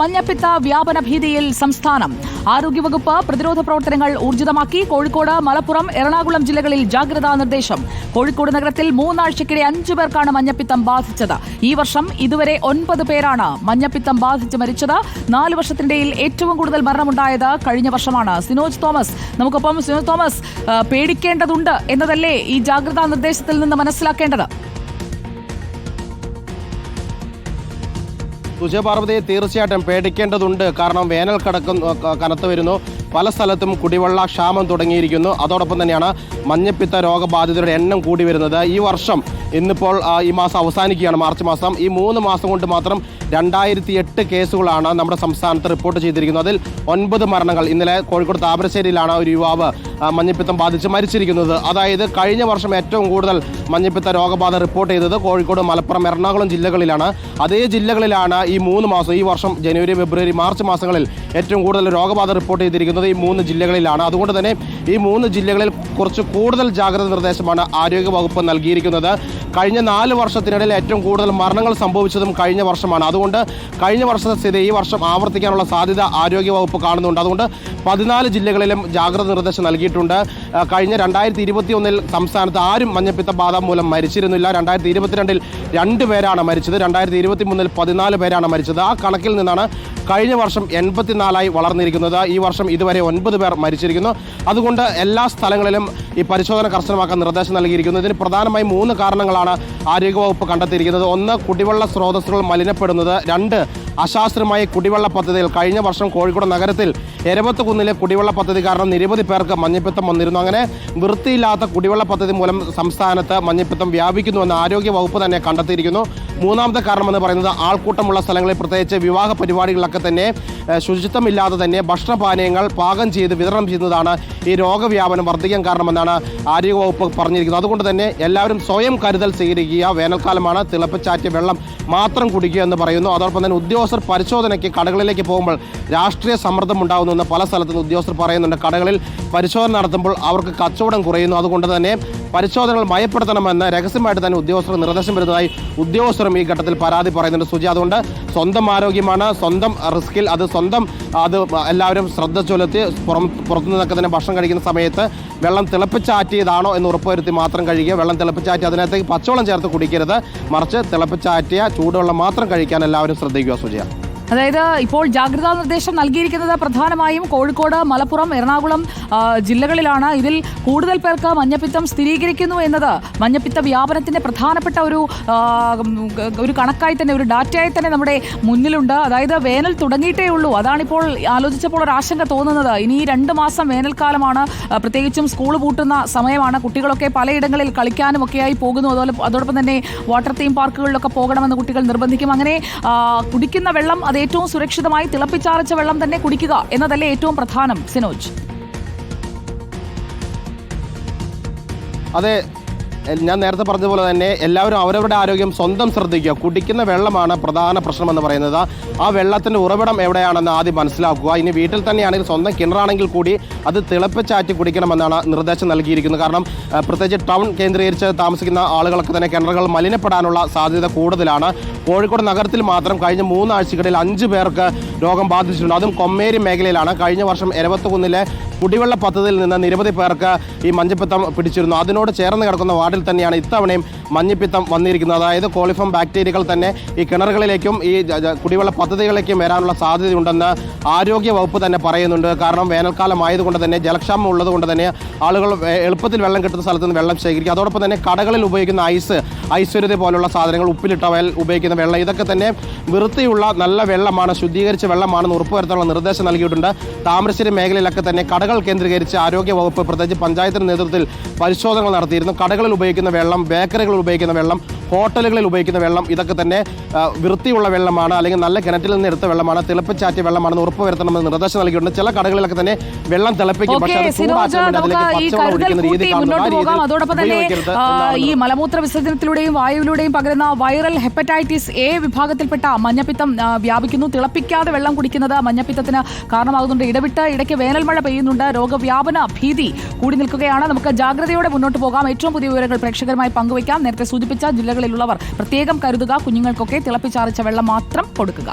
മഞ്ഞപ്പിത്ത വ്യാപന ഭീതിയിൽ സംസ്ഥാനം. ആരോഗ്യവകുപ്പ് പ്രതിരോധ പ്രവർത്തനങ്ങൾ ഊർജിതമാക്കി കോഴിക്കോട് മലപ്പുറം എറണാകുളം ജില്ലകളിൽ ജാഗ്രതാ നിർദ്ദേശം. കോഴിക്കോട് നഗരത്തിൽ മൂന്നാഴ്ചക്കിടെ അഞ്ചു പേർക്കാണ് മഞ്ഞപ്പിത്തം ബാധിച്ചത്. ഈ വർഷം ഇതുവരെ ഒൻപത് പേരാണ് മഞ്ഞപ്പിത്തം ബാധിച്ച് മരിച്ചത്. നാല് വർഷത്തിനിടയിൽ ഏറ്റവും കൂടുതൽ മരണമുണ്ടായത് കഴിഞ്ഞ വർഷമാണ്. സിനോജ് തോമസ് നമുക്കൊപ്പം സിനോജ് തോമസ് പേടിക്കേണ്ടതുണ്ട് എന്നതല്ലേ ഈ ജാഗ്രതാ നിർദ്ദേശത്തിൽ നിന്ന് മനസ്സിലാക്കേണ്ടത്? സുജയപാർവതിയെ തീർച്ചയായിട്ടും പേടിക്കേണ്ടതുണ്ട്. കാരണം വേനൽ കടക്കും കനത്തു വരുന്നു. പല സ്ഥലത്തും കുടിവെള്ള ക്ഷാമം തുടങ്ങിയിരിക്കുന്നു. അതോടൊപ്പം തന്നെയാണ് മഞ്ഞപ്പിത്ത രോഗബാധിതരുടെ എണ്ണം കൂടി വരുന്നത്. ഈ വർഷം ഇന്നിപ്പോൾ ഈ മാസം അവസാനിക്കുകയാണ് മാർച്ച് മാസം. ഈ മൂന്ന് മാസം കൊണ്ട് മാത്രം രണ്ടായിരത്തി എട്ട് കേസുകളാണ് നമ്മുടെ സംസ്ഥാനത്ത് റിപ്പോർട്ട് ചെയ്തിരിക്കുന്നത്. അതിൽ ഒൻപത് മരണങ്ങൾ. ഇന്നലെ കോഴിക്കോട് താമരശ്ശേരിയിലാണ് ഒരു യുവാവ് മഞ്ഞപ്പിത്തം ബാധിച്ച് മരിച്ചിരിക്കുന്നത്. അതായത് കഴിഞ്ഞ വർഷം ഏറ്റവും കൂടുതൽ മഞ്ഞപ്പിത്ത രോഗബാധ റിപ്പോർട്ട് ചെയ്തത് കോഴിക്കോട് മലപ്പുറം എറണാകുളം ജില്ലകളിലാണ്. അതേ ജില്ലകളിലാണ് ഈ മൂന്ന് മാസം ഈ വർഷം ജനുവരി ഫെബ്രുവരി മാർച്ച് മാസങ്ങളിൽ ഏറ്റവും കൂടുതൽ രോഗബാധ റിപ്പോർട്ട് ചെയ്തിരിക്കുന്നത്. ഈ മൂന്ന് ജില്ലകളിലാണ്. അതുകൊണ്ട് തന്നെ ഈ മൂന്ന് ജില്ലകളിൽ കുറച്ച് കൂടുതൽ ജാഗ്രത നിർദ്ദേശമാണ് ആരോഗ്യ വകുപ്പ് നൽകിയിരിക്കുന്നത്. കഴിഞ്ഞ നാല് വർഷത്തിനിടയിൽ ഏറ്റവും കൂടുതൽ മരണങ്ങൾ സംഭവിച്ചതും കഴിഞ്ഞ വർഷമാണ്. അതുകൊണ്ട് കഴിഞ്ഞ വർഷത്തെ സ്ഥിതി ഈ വർഷം ആവർത്തിക്കാനുള്ള സാധ്യത ആരോഗ്യ വകുപ്പ് കാണുന്നുണ്ട്. അതുകൊണ്ട് പതിനാല് ജില്ലകളിലും ജാഗ്രത നിർദ്ദേശം നൽകിയിട്ടുണ്ട്. കഴിഞ്ഞ രണ്ടായിരത്തി ഇരുപത്തി ഒന്നിൽ സംസ്ഥാനത്ത് ആരും മഞ്ഞപ്പിത്ത ബാധ മൂലം മരിച്ചിരുന്നില്ല. രണ്ടായിരത്തി ഇരുപത്തിരണ്ടിൽ രണ്ട് പേരാണ് മരിച്ചത്. രണ്ടായിരത്തി ഇരുപത്തി മൂന്നിൽ പതിനാല് പേരാണ് മരിച്ചത്. ആ കണക്കിൽ നിന്നാണ് കഴിഞ്ഞ വർഷം എൺപത്തിനാലായി വളർന്നിരിക്കുന്നത്. ഈ വർഷം ഇതുവരെ ഒൻപത് പേർ മരിച്ചിരിക്കുന്നു. അതുകൊണ്ട് എല്ലാ സ്ഥലങ്ങളിലും ഈ പരിശോധന കർശനമാക്കാൻ നിർദ്ദേശം നൽകിയിരിക്കുന്നു. ഇതിന് പ്രധാനമായും മൂന്ന് കാരണങ്ങളാണ് ആരോഗ്യവകുപ്പ് കണ്ടെത്തിയിരിക്കുന്നത്. ഒന്ന് കുടിവെള്ള സ്രോതസ്സുകൾ മലിനപ്പെടുന്നത്. രണ്ട് അശാസ്ത്രമായ കുടിവെള്ള പദ്ധതിയിൽ കഴിഞ്ഞ വർഷം കോഴിക്കോട് നഗരത്തിൽ എരവത്ത് കുന്നിലെ കുടിവെള്ള പദ്ധതി കാരണം നിരവധി പേർക്ക് മഞ്ഞപ്പിത്തം വന്നിരുന്നു. അങ്ങനെ വൃത്തിയില്ലാത്ത കുടിവെള്ള പദ്ധതി മൂലം സംസ്ഥാനത്ത് മഞ്ഞപ്പിത്തം വ്യാപിക്കുന്നുവെന്ന് ആരോഗ്യ വകുപ്പ് തന്നെ കണ്ടെത്തിയിരിക്കുന്നു. മൂന്നാമത്തെ കാരണമെന്ന് പറയുന്നത് ആൾക്കൂട്ടമുള്ള സ്ഥലങ്ങളിൽ പ്രത്യേകിച്ച് വിവാഹ പരിപാടികളിലൊക്കെ തന്നെ ശുചിത്വമില്ലാതെ തന്നെ ഭക്ഷണപാനീയങ്ങൾ പാകം ചെയ്ത് വിതരണം ചെയ്യുന്നതാണ് ഈ രോഗവ്യാപനം വർദ്ധിക്കാൻ കാരണമെന്നാണ് ആരോഗ്യവകുപ്പ് പറഞ്ഞിരിക്കുന്നത്. അതുകൊണ്ട് തന്നെ എല്ലാവരും സ്വയം കരുതൽ സ്വീകരിക്കുക. വേനൽക്കാലമാണ് തിളപ്പിച്ചാറ്റിയ വെള്ളം മാത്രം കുടിക്കുക എന്ന് പറയുന്നു. അതോടൊപ്പം തന്നെ ഉദ്യോഗസ്ഥർ പരിശോധനയ്ക്ക് കടകളിലേക്ക് പോകുമ്പോൾ രാഷ്ട്രീയ സമ്മർദ്ദം ഉണ്ടാകുന്നുവെന്ന് പല സ്ഥലത്തും ഉദ്യോഗസ്ഥർ പറയുന്നുണ്ട്. കടകളിൽ പരിശോധന നടത്തുമ്പോൾ അവർക്ക് കച്ചവടം കുറയുന്നു. അതുകൊണ്ട് തന്നെ പരിശോധനകൾ മയപ്പെടുത്തണമെന്ന് രഹസ്യമായിട്ട് തന്നെ ഉദ്യോഗസ്ഥർ നിർദ്ദേശം വരുന്നതായി ഉദ്യോഗസ്ഥരും ഈ ഘട്ടത്തിൽ പരാതി പറയുന്നുണ്ട്. സുജി അതുകൊണ്ട് സ്വന്തം ആരോഗ്യമാണ് സ്വന്തം റിസ്കിൽ അത് സ്വന്തം അത് എല്ലാവരും ശ്രദ്ധ ചൊലുത്തി പുറം പുറത്തു നിന്നൊക്കെ തന്നെ ഭക്ഷണം കഴിക്കുന്ന സമയത്ത് വെള്ളം തിളപ്പിച്ചാറ്റിയതാണോ എന്ന് ഉറപ്പുവരുത്തി മാത്രം കഴിക്കുക. വെള്ളം തിളപ്പിച്ചാറ്റി അതിനകത്തേക്ക് പച്ചവെള്ളം ചേർത്ത് കുടിക്കരുത്. മറിച്ച് തിളപ്പിച്ചാറ്റിയ ചൂടുവെള്ളം മാത്രം കഴിക്കാൻ എല്ലാവരും ശ്രദ്ധിക്കുക സുജിയ. അതായത് ഇപ്പോൾ ജാഗ്രതാ നിർദ്ദേശം നൽകിയിരിക്കുന്നത് പ്രധാനമായും കോഴിക്കോട് മലപ്പുറം എറണാകുളം ജില്ലകളിലാണ്. ഇതിൽ കൂടുതൽ പേർക്ക് മഞ്ഞപ്പിത്തം സ്ഥിരീകരിക്കുന്നു എന്നത് മഞ്ഞപ്പിത്ത വ്യാപനത്തിന്റെ പ്രധാനപ്പെട്ട ഒരു ഒരു കണക്കായി തന്നെ ഒരു ഡാറ്റയായി തന്നെ നമ്മുടെ മുന്നിലുണ്ട്. അതായത് വേനൽ തുടങ്ങിയിട്ടേ ഉള്ളൂ. അതാണിപ്പോൾ ആലോചിച്ചപ്പോൾ ഒരു ആശങ്ക തോന്നുന്നത്. ഇനി രണ്ട് മാസം വേനൽക്കാലമാണ് പ്രത്യേകിച്ചും സ്കൂൾ പൂട്ടുന്ന സമയമാണ്. കുട്ടികളൊക്കെ പലയിടങ്ങളിൽ കളിക്കാനും ഒക്കെയായി പോകുന്നു. അതോടൊപ്പം തന്നെ വാട്ടർ തീം പാർക്കുകളിലൊക്കെ പോകണമെന്ന് കുട്ടികൾ നിർബന്ധിക്കും. അങ്ങനെ കുടിക്കുന്ന വെള്ളം അത് ഏറ്റവും സുരക്ഷിതമായി തിളപ്പിച്ചാറിച്ച വെള്ളം തന്നെ കുടിക്കുക എന്നതല്ലേ ഏറ്റവും പ്രധാനം സിനോജ്? അതെ ഞാൻ നേരത്തെ പറഞ്ഞതുപോലെ തന്നെ എല്ലാവരും അവരവരുടെ ആരോഗ്യം സ്വന്തം ശ്രദ്ധിക്കുക. കുടിക്കുന്ന വെള്ളമാണ് പ്രധാന പ്രശ്നമെന്ന് പറയുന്നത്. ആ വെള്ളത്തിന്റെ ഉറവിടം എവിടെയാണെന്ന് ആദ്യം മനസ്സിലാക്കുക. ഇനി വീട്ടിൽ തന്നെയാണെങ്കിൽ സ്വന്തം കിണറാണെങ്കിൽ കൂടി അത് തിളപ്പിച്ചാറ്റി കുടിക്കണമെന്നാണ് നിർദ്ദേശം നൽകിയിരിക്കുന്നത്. കാരണം പ്രത്യേകിച്ച് ടൗൺ കേന്ദ്രീകരിച്ച് താമസിക്കുന്ന ആളുകൾക്ക് തന്നെ കിണറുകൾ മലിനപ്പെടാനുള്ള സാധ്യത കൂടുതലാണ്. കോഴിക്കോട് നഗരത്തിൽ മാത്രം കഴിഞ്ഞ മൂന്നാഴ്ചകളിൽ അഞ്ച് പേർക്ക് രോഗം ബാധിച്ചിട്ടുണ്ട്. അതും കൊമ്മേരി മേഖലയിലാണ്. കഴിഞ്ഞ വർഷം എരവത്തുകുന്നിലെ കുടിവെള്ള പദ്ധതിയിൽ നിന്ന് നിരവധി പേർക്ക് ഈ മഞ്ഞപ്പിത്തം പിടിച്ചിരുന്നു. അതിനോട് ചേർന്ന് കിടക്കുന്ന വാർഡിൽ തന്നെയാണ് ഇത്തവണയും മഞ്ഞപ്പിത്തം വന്നിരിക്കുന്നത്. അതായത് കോളിഫം ബാക്ടീരിയകൾ തന്നെ ഈ കിണറുകളിലേക്കും ഈ കുടിവെള്ള പദ്ധതികളിലേക്കും വരാനുള്ള സാധ്യതയുണ്ടെന്ന് ആരോഗ്യ വകുപ്പ് തന്നെ പറയുന്നുണ്ട്. കാരണം വേനൽക്കാലം ആയതുകൊണ്ട് തന്നെ ജലക്ഷാമം ഉള്ളതുകൊണ്ട് തന്നെ ആളുകൾ എളുപ്പത്തിൽ വെള്ളം കിട്ടുന്ന സ്ഥലത്ത് നിന്ന് വെള്ളം ശേഖരിക്കും. അതോടൊപ്പം തന്നെ കടകളിൽ ഉപയോഗിക്കുന്ന ഐസ് ഐശ്വര്യത പോലുള്ള സാധനങ്ങൾ ഉപ്പിലിട്ട ഉപയോഗിക്കുന്ന വെള്ളം. ഇതൊക്കെ തന്നെ വൃത്തിയുള്ള നല്ല വെള്ളമാണ് ശുദ്ധീകരിച്ച വെള്ളമാണെന്ന് ഉറപ്പുവരുത്താനുള്ള നിർദ്ദേശം നൽകിയിട്ടുണ്ട്. താമരശ്ശേരി മേഖലയിലൊക്കെ തന്നെ കടകൾ കേന്ദ്രീകരിച്ച് ആരോഗ്യ വകുപ്പ് പ്രത്യേകിച്ച് പഞ്ചായത്തിന്റെ നേതൃത്വത്തിൽ പരിശോധനകൾ നടത്തിയിരുന്നു. കടകളിൽ ഉപയോഗിക്കുന്ന വെള്ളം ബേക്കറികളിൽ ഉപയോഗിക്കുന്ന വെള്ളം ഹോട്ടലുകളിൽ ഉപയോഗിക്കുന്ന വെള്ളം ഇതൊക്കെ തന്നെ വൃത്തിയുള്ള വെള്ളമാണ് അല്ലെങ്കിൽ നല്ല കിണറ്റിൽ നിന്ന് എടുത്ത വെള്ളമാണ് തിളപ്പിച്ചാറ്റിയ വെള്ളമാണെന്ന് ഉറപ്പുവരുത്തണമെന്ന് നിർദ്ദേശം നൽകിയിട്ടുണ്ട്. ചില കടകളിലൊക്കെ തന്നെ വെള്ളം തിളപ്പിക്കും പക്ഷേ അത് ചൂടാക്കാൻ ഈ മലമൂത്ര വിസർജനത്തിലൂടെയും വായുവിലൂടെയും പകരുന്ന വൈറൽ ഹെപ്പറ്റൈറ്റിസ് എ വിഭാഗത്തിൽപ്പെട്ട മഞ്ഞപ്പിത്തം വ്യാപിക്കുന്നു. തിളപ്പിക്കാതെ വെള്ളം കുടിക്കുന്നത് മഞ്ഞപ്പിത്തത്തിന് കാരണമാകുന്നുണ്ട്. ഇടവിട്ട് ഇടയ്ക്ക് വേനൽ മഴ പെയ്യുന്നുണ്ട്. രോഗവ്യാപന ഭീതി കൂടി നിൽക്കുകയാണ്. നമുക്ക് ജാഗ്രതയോടെ മുന്നോട്ട് പോകാം. ഏറ്റവും പുതിയ പ്രേക്ഷകരുമായി പങ്കുവയ്ക്കാം. നേരത്തെ സൂചിപ്പിച്ച ജില്ലകളിലുള്ളവർ പ്രത്യേകം കരുതുക കുഞ്ഞുങ്ങൾക്കൊക്കെ തിളപ്പിച്ചാറിച്ച വെള്ളം മാത്രം കൊടുക്കുക.